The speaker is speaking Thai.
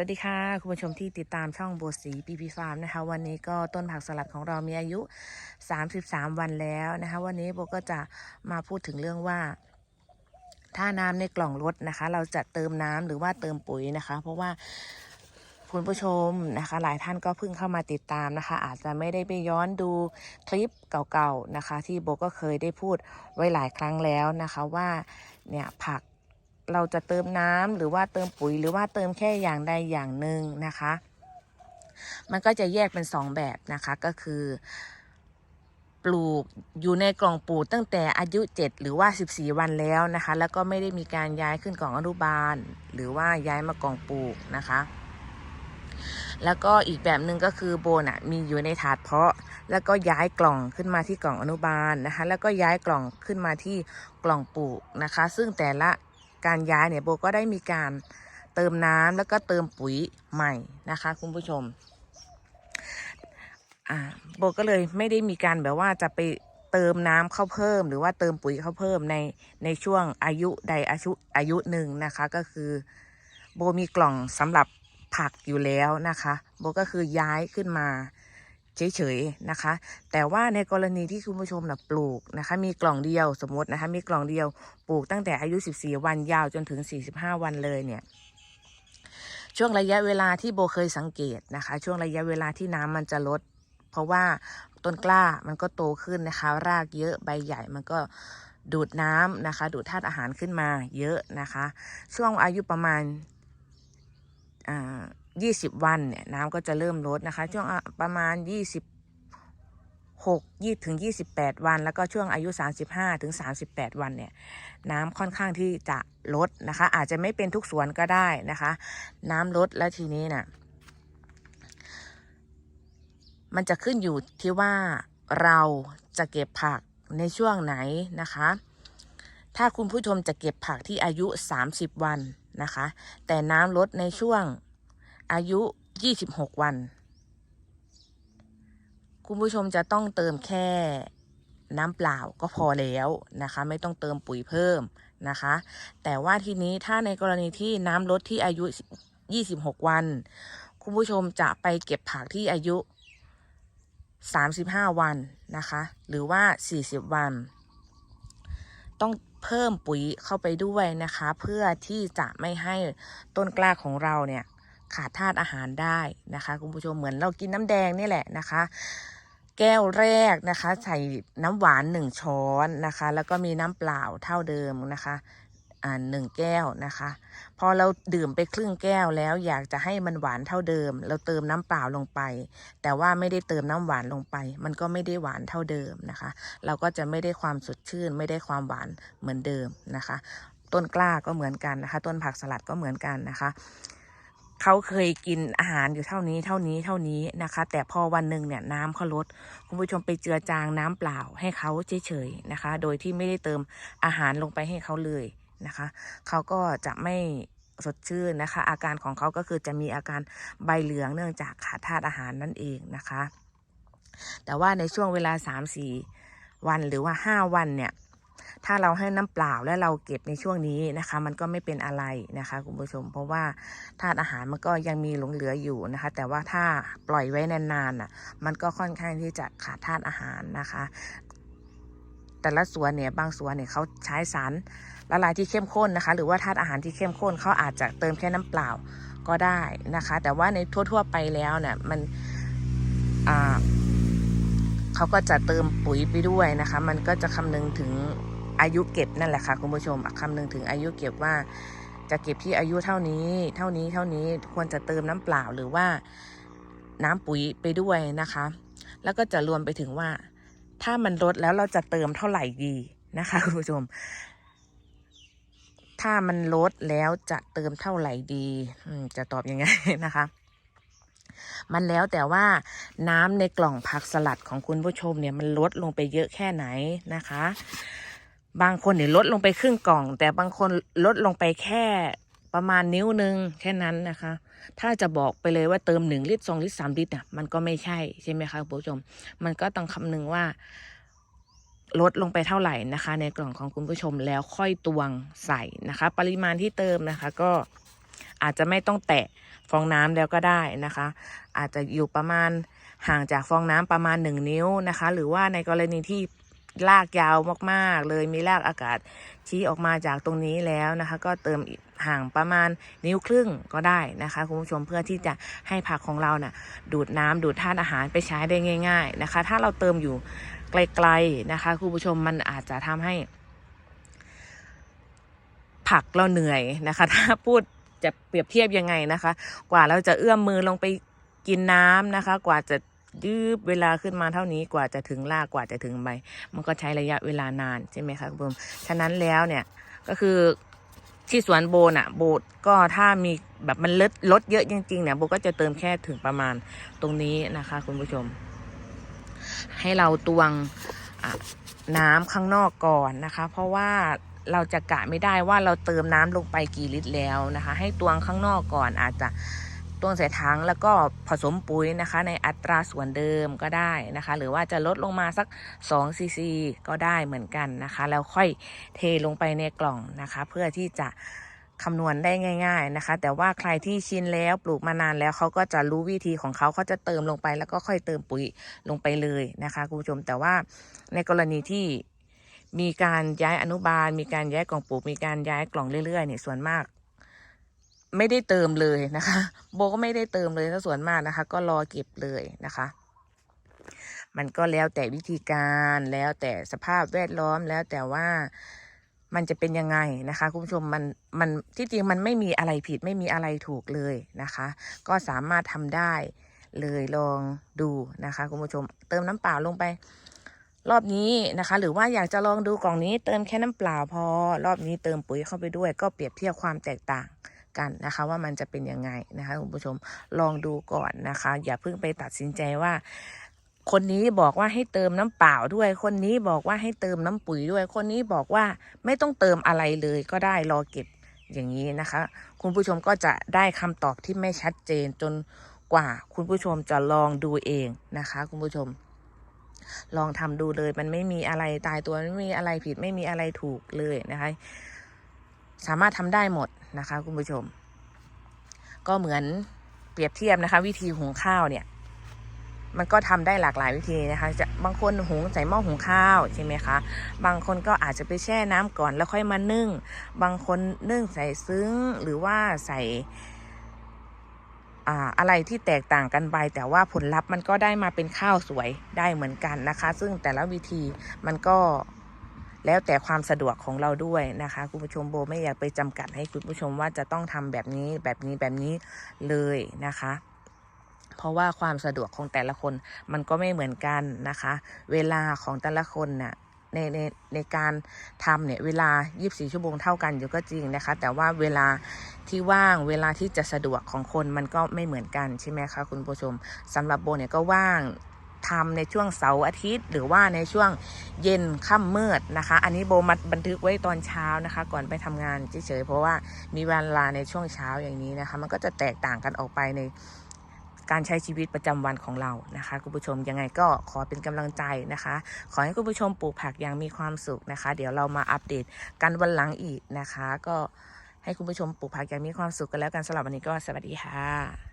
สวัสดีค่ะ คุณผู้ชมที่ติดตามช่องโบสีปีพีฟาร์มนะคะ วันนี้ก็ต้นผักสลัดของเรามีอายุ 33 วันแล้วนะคะ วันนี้โบก็จะมาพูดถึงเรื่องว่า ถ้าน้ำในกล่องลดนะคะ เราจะเติมน้ำหรือว่าเติมปุ๋ยนะคะ เพราะว่าคุณผู้ชมนะคะ หลายท่านก็เพิ่งเข้ามาติดตามนะคะ อาจจะไม่ได้ไปย้อนดูคลิปเก่าๆนะคะ ที่โบก็เคยได้พูดไว้หลายครั้งแล้วนะคะว่าเนี่ยผัก เราจะเติมน้ำหรือว่าเติมปุ๋ย หรือว่าเติมแค่อย่างใดอย่างหนึ่งนะคะ มันก็จะแยกเป็นสองแบบนะคะก็คือ ปลูกอยู่ในกล่องปลูกตั้งแต่อายุ 7 หรือว่า 14 วันแล้วนะคะ แล้วก็ไม่ได้มีการย้ายขึ้นกล่องอนุบาล หรือว่าย้ายมากล่องปลูกนะคะแล้วก็อีกแบบหนึ่งก็คือโบนอะมีอยู่ในถาดเพาะ แล้วก็ย้ายกล่องขึ้นมาที่กล่องอนุบาลนะคะ แล้วก็ย้ายกล่องขึ้นมาที่กล่องปลูกนะคะ ซึ่งแต่ละ การย้ายเนี่ยโบก็ได้มีการเติมน้ำแล้วก็เติมปุ๋ยใหม่นะคะ คุณผู้ชมโบก็เลยไม่ได้มีการแบบว่าจะไปเติมน้ำเข้าเพิ่ม หรือว่าเติมปุ๋ยเข้าเพิ่มในในช่วงอายุใดอายุอายุหนึ่งนะคะ ก็คือโบมีกล่องสำหรับผักอยู่แล้วนะคะ โบก็คือย้ายขึ้นมา เฉยๆนะคะ แต่ว่าในกรณีที่คุณผู้ชมนะปลูกนะคะ มีกล่องเดียวสมมตินะคะ มีกล่องเดียวปลูกตั้งแต่อายุ 14 วันยาวจนถึง 45 วันเลยเนี่ยช่วงระยะเวลาที่โบเคยสังเกตนะคะ ช่วงระยะเวลาที่น้ำมันจะลด เพราะว่าต้นกล้ามันก็โตขึ้นนะคะ รากเยอะใบใหญ่มันก็ดูดน้ำนะคะ ดูดธาตุอาหารขึ้นมาเยอะนะคะ ช่วงอายุประมาณอ่า20วันเนี่ยน้ำก็จะเริ่มลดนะคะ ช่วงประมาณ26 20ถึง28วัน แล้วก็ช่วงอายุ35ถึง38วันเนี่ย น้ำค่อนข้างที่จะลดนะคะ อาจจะไม่เป็นทุกสวนก็ได้นะคะ น้ำลดแล้วทีนี้น่ะมันจะขึ้นอยู่ที่ว่าเราจะเก็บผักในช่วงไหนนะคะ ถ้าคุณผู้ชมจะเก็บผักที่อายุ 30 วันนะคะ แต่น้ำลดในช่วง อายุ 26 วัน คุณผู้ชมจะต้องเติมแค่น้ำเปล่าก็พอแล้วนะคะ ไม่ต้องเติมปุ๋ยเพิ่มนะคะ แต่ว่าทีนี้ถ้าในกรณีที่น้ำลดที่อายุ 26 วัน คุณผู้ชมจะไปเก็บผักที่อายุ 35 วันนะคะ หรือว่า 40 วัน ต้องเพิ่มปุ๋ยเข้าไปด้วยนะคะ เพื่อที่จะไม่ให้ต้นกล้าของเราเนี่ย ขาดธาตุอาหารได้นะคะคุณผู้ชมเหมือนเรากินน้ำแดงนี่แหละนะคะ แก้วแรกนะคะ ใส่น้ำหวานหนึ่งช้อนนะคะ แล้วก็มีน้ำเปล่าเท่าเดิมนะคะอ่าหนึ่งแก้วนะคะ พอเราดื่มไปครึ่งแก้วแล้วอยากจะให้มันหวานเท่าเดิม เราเติมน้ำเปล่าลงไป แต่ว่าไม่ได้เติมน้ำหวานลงไป มันก็ไม่ได้หวานเท่าเดิมนะคะ เราก็จะไม่ได้ความสดชื่น ไม่ได้ความหวานเหมือนเดิมนะคะ ต้นกล้าก็เหมือนกันนะคะ ต้นผักสลัดก็เหมือนกันนะคะ เขาเคยกินอาหารอยู่เท่านี้เท่านี้เท่านี้นะคะ แต่พอวันหนึ่งเนี่ยน้ำเขาลดคุณผู้ชมไปเจือจางน้ำเปล่าให้เขาเฉยๆนะคะ โดยที่ไม่ได้เติมอาหารลงไปให้เขาเลยนะคะ เขาก็จะไม่สดชื่นนะคะ อาการของเขาก็คือจะมีอาการใบเหลืองเนื่องจากขาดธาตุอาหารนั่นเองนะคะ แต่ว่าในช่วงเวลา3-4วันหรือว่า 5 วันเนี่ย ถ้าเราให้น้ำเปล่าและเราเก็บในช่วงนี้นะคะ มันก็ไม่เป็นอะไรนะคะคุณผู้ชม เพราะว่าธาตุอาหารมันก็ยังมีหลงเหลืออยู่นะคะ แต่ว่าถ้าปล่อยไว้นานๆน่ะมันก็ค่อนข้างที่จะขาดธาตุอาหารนะคะ แต่ละสวนเนี่ยบางสวนเนี่ยเขาใช้สารละลายที่เข้มข้นนะคะ หรือว่าธาตุอาหารที่เข้มข้นเขาอาจจะเติมแค่น้ำเปล่าก็ได้นะคะ แต่ว่าในทั่ว ๆ ไปแล้วเนี่ยมันอ่าเขาก็จะเติมปุ๋ยไปด้วยนะคะ มันก็จะคำนึงถึง อายุเก็บนั่นแหละค่ะคุณผู้ชมคำนึงถึงอายุเก็บว่า จะเก็บที่อายุเท่านี้ เท่านี้เท่านี้ควรจะเติมน้ำเปล่าหรือว่าน้ำปุ๋ยไปด้วยนะคะ แล้วก็จะรวมไปถึงว่า ถ้ามันลดแล้วเราจะเติมเท่าไหร่ดีนะคะคุณผู้ชม ถ้ามันลดแล้วจะเติมเท่าไหร่ดีจะตอบยังไงนะคะมันแล้วแต่ว่าน้ำในกล่องผักสลัดของคุณผู้ชมเนี่ยมันลดลงไปเยอะแค่ไหนนะคะ บางคนเนี่ยลดลงไปครึ่งกล่อง แต่บางคนลดลงไปแค่ประมาณนิ้วหนึ่งแค่นั้นนะคะ ถ้าจะบอกไปเลยว่าเติมหนึ่งลิตรสองลิตรสามลิตรอะมันก็ไม่ใช่ใช่ไหมคะคุณผู้ชม มันก็ต้องคำนึงว่าลดลงไปเท่าไหร่นะคะ ในกล่องของคุณผู้ชมแล้วค่อยตวงใส่นะคะ ปริมาณที่เติมนะคะก็อาจจะไม่ต้องแตะฟองน้ำแล้วก็ได้นะคะ อาจจะอยู่ประมาณห่างจากฟองน้ำประมาณ 1 นิ้วนะคะ หรือว่าในกรณีที่ ลากยาวมากๆ เลยมีลากอากาศชี้ออกมาจากตรงนี้แล้วนะคะ ก็เติมห่างประมาณนิ้วครึ่งก็ได้นะคะคุณผู้ชมเพื่อที่จะให้ผักของเราน่ะดูดน้ำดูดธาตุอาหารไปใช้ได้ง่าย ๆนะคะ ถ้าเราเติมอยู่ไกลๆนะคะคุณผู้ชมมันอาจจะทำให้ ผักเราเหนื่อยนะคะ ถ้าพูดจะเปรียบเทียบยังไงนะคะ กว่าเราจะเอื้อมมือลงไปกินน้ำนะคะ กว่าจะ ยืบเวลาขึ้นมาเท่านี้กว่าจะถึงรากกว่าจะถึงใบ มันก็ใช้ระยะเวลานานใช่ไหมคะคุณผู้ชมฉะนั้นแล้วเนี่ยก็คือที่สวนโบน่ะโบก็ถ้ามีแบบมันลดลดเยอะจริงๆเนี่ยโบก็จะเติมแค่ถึงประมาณตรงนี้นะคะ คุณผู้ชม ให้เราตวงน้ำข้างนอกก่อนนะคะ เพราะว่าเราจะกะไม่ได้ว่าเราเติมน้ำลงไปกี่ลิตรแล้วนะคะ ให้ตวงข้างนอกก่อนอาจจะ ตวงใส่ถังแล้วก็ผสมปุ๋ยนะคะ ในอัตราส่วนเดิมก็ได้นะคะ หรือว่าจะลดลงมาสัก2ซีซีก็ได้เหมือนกันนะคะ แล้วค่อยเทลงไปในกล่องนะคะ เพื่อที่จะคำนวณได้ง่าย ๆนะคะ แต่ว่าใครที่ชินแล้วปลูกมานานแล้วเขาก็จะรู้วิธีของเขาเขาจะเติมลงไป แล้วก็ค่อยเติมปุ๋ยลงไปเลยนะคะคุณผู้ชมแต่ว่าในกรณีที่มีการย้ายอนุบาล มีการย้ายกล่องปลูกมีการย้ายกล่องเรื่อยๆเนี่ยส่วนมาก ไม่ได้เติมเลยนะคะ โบก็ไม่ได้เติมเลยถ้าส่วนมากนะคะ ก็รอเก็บเลยนะคะ มันก็แล้วแต่วิธีการแล้วแต่สภาพแวดล้อมแล้วแต่ว่ามันจะเป็นยังไงนะคะ คุณผู้ชมมันมันที่จริงมันไม่มีอะไรผิดไม่มีอะไรถูกเลยนะคะ ก็สามารถทำได้เลยลองดูนะคะ คุณผู้ชม เติมน้ำเปล่าลงไป รอบนี้นะคะ หรือว่าอยากจะลองดูกล่องนี้เติมแค่น้ำเปล่าพอ รอบนี้เติมปุ๋ยเข้าไปด้วย ก็เปรียบเทียบความแตกต่าง กันนะคะว่ามันจะเป็นยังไงนะคะคุณผู้ชมลองดูก่อนนะคะ อย่าเพิ่งไปตัดสินใจว่า คนนี้บอกว่าให้เติมน้ำเปล่าด้วย คนนี้บอกว่าให้เติมน้ำปุ๋ยด้วย คนนี้บอกว่าไม่ต้องเติมอะไรเลยก็ได้รอเก็บอย่างนี้นะคะ คุณผู้ชมก็จะได้คำตอบที่ไม่ชัดเจนจนกว่าคุณผู้ชมจะลองดูเองนะคะ คุณผู้ชม ลองทำดูเลย มันไม่มีอะไรตายตัวไม่มีอะไรผิดไม่มีอะไรถูกเลยนะคะ สามารถทำได้หมดนะคะคุณผู้ชม ก็เหมือนเปรียบเทียบนะคะ วิธีหุงข้าวเนี่ย มันก็ทำได้หลากหลายวิธีนะคะจะบางคนหุงใส่หม้อหุงข้าวใช่ไหมคะ บางคนก็อาจจะไปแช่น้ำก่อนแล้วค่อยมานึ่ง บางคนนึ่งใส่ซึ้งหรือว่าใส่อ่าอะไรที่แตกต่างกันไป แต่ว่าผลลัพธ์มันก็ได้มาเป็นข้าวสวยได้เหมือนกันนะคะ ซึ่งแต่ละวิธีมันก็ แล้วแต่ความสะดวกของเราด้วยนะคะ คุณผู้ชมโบไม่อยากไปจำกัดให้คุณผู้ชมว่าจะต้องทำแบบนี้แบบนี้แบบนี้เลยนะคะ เพราะว่าความสะดวกของแต่ละคนมันก็ไม่เหมือนกันนะคะ เวลาของแต่ละคนน่ะในในในการทำเนี่ยเวลา 24 ชั่วโมงเท่ากันอยู่ก็จริงนะคะ แต่ว่าเวลาที่ว่างเวลาที่จะสะดวกของคนมันก็ไม่เหมือนกันใช่ไหมคะคุณผู้ชมสำหรับโบเนี่ยก็ว่าง ทำในช่วงเสาร์อาทิตย์ หรือว่าในช่วงเย็นค่ำมืดนะคะ อันนี้โบมัดบันทึกไว้ตอนเช้านะคะ ก่อนไปทำงานเฉยๆเพราะว่ามีเวลาในช่วงเช้าอย่างนี้นะคะ มันก็จะแตกต่างกันออกไปในการใช้ชีวิตประจำวันของเรานะคะคุณผู้ชมยังไงก็ขอเป็นกำลังใจนะคะ ขอให้คุณผู้ชมปลูกผักอย่างมีความสุขนะคะ เดี๋ยวเรามาอัปเดตกันวันหลังอีกนะคะ ก็ให้คุณผู้ชมปลูกผักอย่างมีความสุขกันแล้วกันสำหรับวันนี้ก็สวัสดีค่ะ